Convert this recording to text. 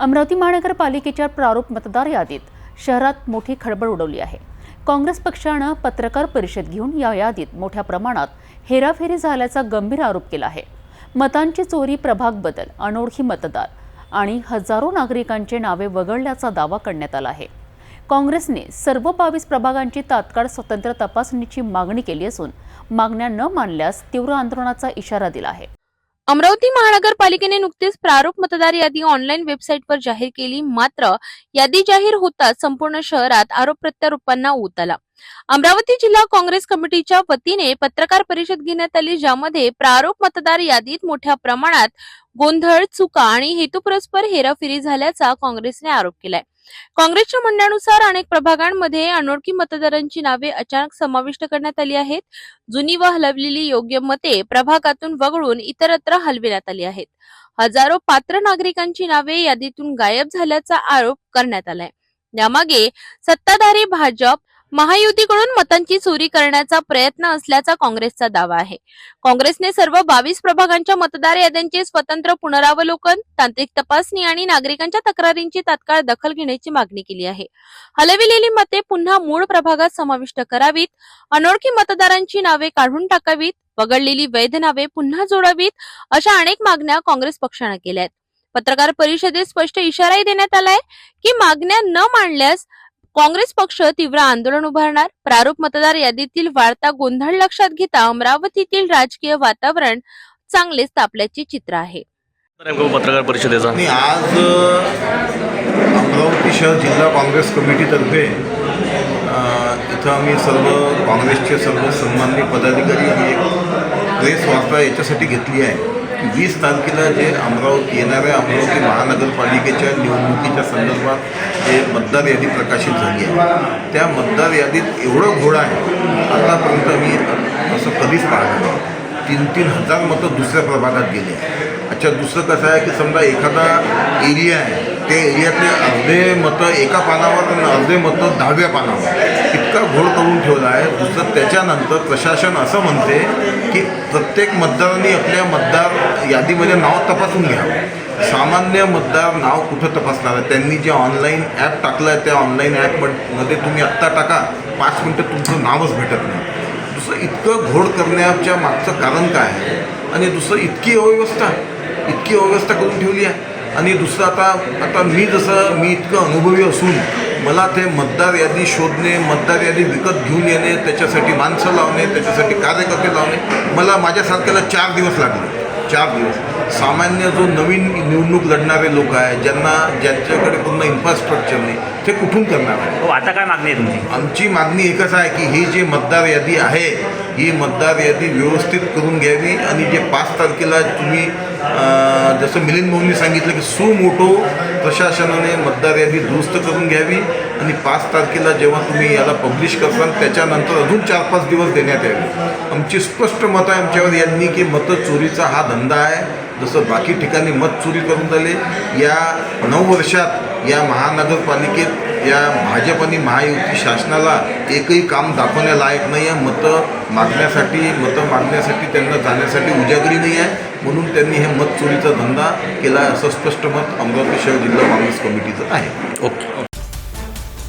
अमरावती महानगरपालिकेच्या प्रारूप मतदार यादीत शहरात मोठी खळबळ उडवली आहे. काँग्रेस पक्षानं पत्रकार परिषद घेऊन या यादीत मोठ्या प्रमाणात हेराफेरी झाल्याचा गंभीर आरोप केला आहे. मतांची चोरी प्रभाग बदल अनोळखी मतदार आणि हजारो नागरिकांचे नावे वगळल्याचा दावा करण्यात आला आहे. काँग्रेसने सर्व बावीस प्रभागांची तात्काळ स्वतंत्र तपासणीची मागणी केली असून मागण्या न मानल्यास तीव्र आंदोलनाचा इशारा दिला आहे. अमरावती महानगरपालिकेने नुकतीच प्रारूप मतदार यादी ऑनलाईन वेबसाईटवर जाहीर केली. मात्र यादी जाहीर होताच संपूर्ण शहरात आरोप प्रत्यारोपांना ऊत आला. अमरावती जिल्हा काँग्रेस कमिटीच्या वतीने पत्रकार परिषद घेण्यात आली ज्यामध्ये प्रारूप मतदार यादीत मोठ्या प्रमाणात गोंधळ चुका आणि हेतुपुरस्पर हेराफेरी झाल्याचा काँग्रेसने आरोप केलाय. काँग्रेसच्या म्हणण्यानुसार अनेक प्रभागांमध्ये अनोळखी मतदारांची नावे अचानक समाविष्ट करण्यात आली आहेत. जुनी व हलवलेली योग्य मते प्रभागातून वगळून इतरत्र हलविण्यात आली आहेत. हजारो पात्र नागरिकांची नावे यादीतून गायब झाल्याचा आरोप करण्यात आलाय. यामागे सत्ताधारी भाजप महायुतीकडून मतांची चोरी करण्याचा प्रयत्न असल्याचा काँग्रेसचा दावा आहे. काँग्रेसने सर्व बावीस प्रभागांच्या मतदार याद्यांचे स्वतंत्र पुनरावलोकन तांत्रिक तपासणी आणि नागरिकांच्या तक्रारींची तात्काळ दखल घेण्याची मागणी केली आहे. हलविलेली मते पुन्हा मूळ प्रभागात समाविष्ट करावीत अनोळखी मतदारांची नावे काढून टाकावीत वगळलेली वैध नावे पुन्हा जोडावीत अशा अनेक मागण्या काँग्रेस पक्षानं केल्या आहेत. पत्रकार परिषदेत स्पष्ट इशाराही देण्यात आलाय की मागण्या न मांडल्यास काँग्रेस पक्ष तीव्र आंदोलन उभारणार. प्रारूप मतदार यादीतील वाढता गोंधळ लक्षात घेता अमरावतीतील राजकीय वातावरण चांगलेच तापल्याचे चित्र आहे. पत्रकार परिषदेचा. आणि आज अमरावती शहर जिल्हा काँग्रेस कमिटीतर्फे इथं आम्ही सर्व काँग्रेसचे सर्व सन्माननीय पदाधिकारी आणि एक प्रेस वार्ता याच्यासाठी घेतली आहे. वीस तारखेला जे अमरावती येणाऱ्या अमरावती महानगरपालिकेच्या निवडणुकीच्या संदर्भात जे मतदार यादी प्रकाशित झाली आहे. त्या मतदार यादीत एवढं घोडा आहे आतापर्यंत मी असं कधीच पाहिलं नाही. तीन तीन हजार मतं दुसऱ्या प्रभागात गेले अच्छा दुसरं कसं आहे की समजा एखादा एरिया आहे ते एरियातले अर्धे मतं एका पानावर आणि अर्धे मतं दहाव्या पानावर. इतका घोळ करून ठेवला आहे. दुसरं त्याच्यानंतर प्रशासन असं म्हणते की प्रत्येक मतदारांनी आपल्या मतदार यादीमध्ये नाव तपासून घ्यावं सामान्य मतदार नाव कुठं तपासणार आहे? त्यांनी जे ऑनलाईन ॲप टाकलं आहे त्या ऑनलाईन ॲपमध्ये तुम्ही आत्ता टाका. पाच मिनटं तुमचं नावच भेटत नाही. दुसरं इतकं घोड करण्याच्या मागचं कारण काय आहे? आणि दुसरं इतकी अव्यवस्था इतकी अव्यवस्था करून ठेवली आहे. आणि दुसरं आता आता मी जसं मी इतकं अनुभवी असून मला ते मतदार यादी शोधणे मतदार यादी विकत घेऊन येणे त्याच्यासाठी माणसं लावणे त्याच्यासाठी कार्यकर्ते लावणे मला माझ्यासारख्याला चार दिवस लागले. चार दिवस. सामान्य जो नवीन निवडणूक लढणारे लोक आहेत ज्यांना ज्यांच्याकडे पूर्ण इन्फ्रास्ट्रक्चर नाही ते कुठून करणार आहे हो आता काय मागणी आहे तुमची? आमची मागणी एकच आहे की ही जी मतदार यादी आहे ही मतदार यादी व्यवस्थित करून घ्यावी आणि जे पाच तारखेला तुम्ही जसं मिलिंद भाऊंनी सांगितलं की सुमोटो प्रशासनाने मतदार यादी दुरुस्त करून घ्यावी आणि पाच तारखेला जेव्हा तुम्ही याला पब्लिश करसाल त्याच्यानंतर अजून चार पाच दिवस देण्यात यावे. आमची स्पष्ट मतं आहे आमच्यावर यांनी की मतं चोरीचा हा धंदा आहे. जसं बाकी ठिकाणी मत चोरी करून झाले या नऊ वर्षात या महानगरपालिकेत या भाजप आणि महायुती शासनाला एकही काम दाखवण्यालायक नाही आहे मतं मागण्यासाठी मतं मागण्यासाठी त्यांना जाण्यासाठी उजागरी नाही आहे म्हणून त्यांनी हे मत चोरीचा धंदा केला असं स्पष्ट मत अमरावती शहर जिल्हा काँग्रेस कमिटीचं आहे. ओके.